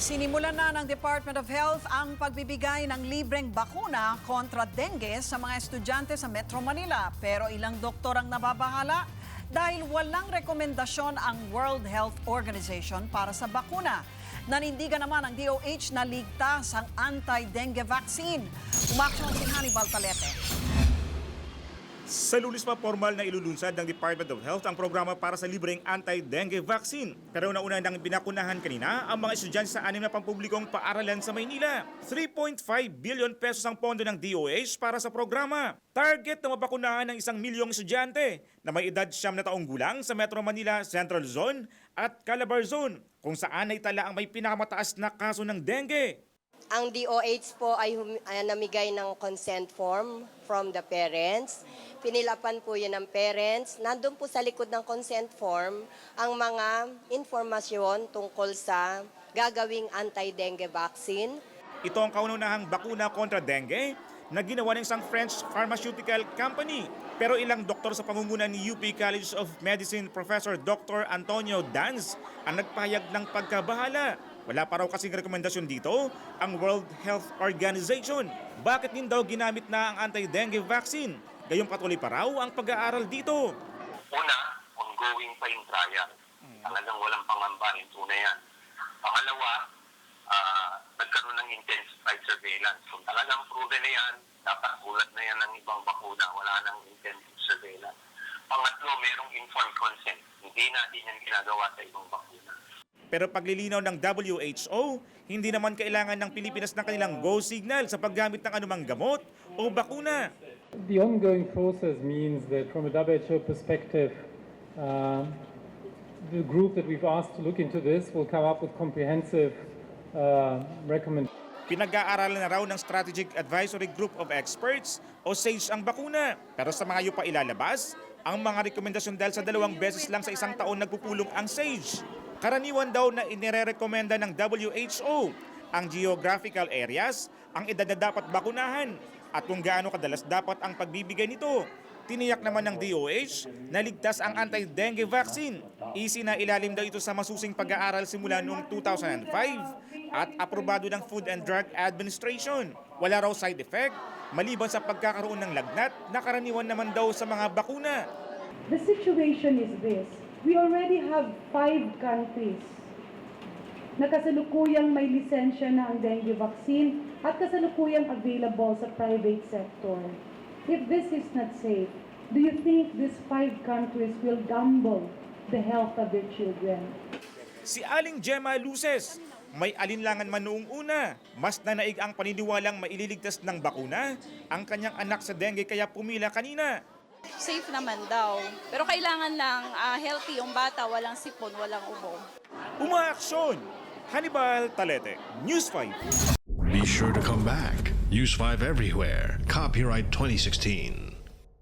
Sinimulan na ng Department of Health ang pagbibigay ng libreng bakuna kontra dengue sa mga estudyante sa Metro Manila. Pero ilang doktor ang nababahala dahil walang rekomendasyon ang World Health Organization para sa bakuna. Nanindigan naman ang DOH na ligtas ang anti-dengue vaccine. Umaksyon si Hannibal Talete. Sa lunes pa formal na ilulunsad ng Department of Health ang programa para sa libreng anti-dengue vaccine. Pero nauna nang binakunahan kanina ang mga estudyante sa anim na pampublikong paaralan sa Maynila. 3.5 billion pesos ang pondo ng DOH para sa programa. Target na mabakunahan ng isang milyong estudyante na may edad siyam na taong gulang sa Metro Manila Central Zone at Calabar Zone kung saan ay tala ang may pinakamataas na kaso ng dengue. Ang DOH po ay, hum- ay namigay ng consent form from the parents. Pinilapan po yun ng parents. Nandun po sa likod ng consent form ang mga informasyon tungkol sa gagawing anti-dengue vaccine. Ito ang kaunahang bakuna kontra dengue na ginawa ng isang French pharmaceutical company. Pero ilang doktor sa pangunguna ni UP College of Medicine Professor Dr. Antonio Danz ang nagpahayag ng pagkabahala. Wala pa raw kasing rekomendasyon dito ang World Health Organization. Bakit din daw ginamit na ang anti-dengue vaccine? Gayong patuloy pa raw ang pag-aaral dito. Una, ongoing pa yung trial. Talagang walang pangambahin tunay yan. Pangalawa, ah, nagkaroon ng intensified surveillance. Kung talagang proven na yan, dapat ulat na yan ng ibang bakuna. Wala nang intensive surveillance. Pangatlo, merong informed consent. Hindi natin yan ginagawa sa ibang bakuna. Pero paglilinaw ng WHO, hindi naman kailangan ng Pilipinas ng kanilang go signal sa paggamit ng anumang gamot o bakuna. The ongoing process means that from a WHO perspective, uh, the group that we've asked to look into this will come up with comprehensive uh, recommendations. Pinag-aaralan na raw ng Strategic Advisory Group of Experts o SAGE ang bakuna. Pero sa mga pa ilalabas, ang mga rekomendasyon dahil sa dalawang beses lang sa isang taon nagpupulong ang SAGE. Karaniwan daw na inirekomenda ng WHO ang geographical areas, ang edad na dapat bakunahan at kung gaano kadalas dapat ang pagbibigay nito. Tiniyak naman ng DOH na ligtas ang anti-dengue vaccine. Easy na ilalim daw ito sa masusing pag-aaral simula noong 2005 at aprobado ng Food and Drug Administration. Wala raw side effect maliban sa pagkakaroon ng lagnat na karaniwan naman daw sa mga bakuna. The situation is this. We already have five countries na kasalukuyang may lisensya na ang dengue vaccine at kasalukuyang available sa private sector. If this is not safe, do you think these five countries will gamble the health of their children? Si Aling Gemma Luces, may alinlangan man noong una. Mas nanaig ang paniniwalang maililigtas ng bakuna ang kanyang anak sa dengue kaya pumila kanina. Safe naman daw. Pero kailangan lang ah, healthy yung bata, walang sipon, walang ubo. Umaaksyon! Hannibal Talete, News 5. Be sure to come back. Use 5 everywhere. Copyright 2016.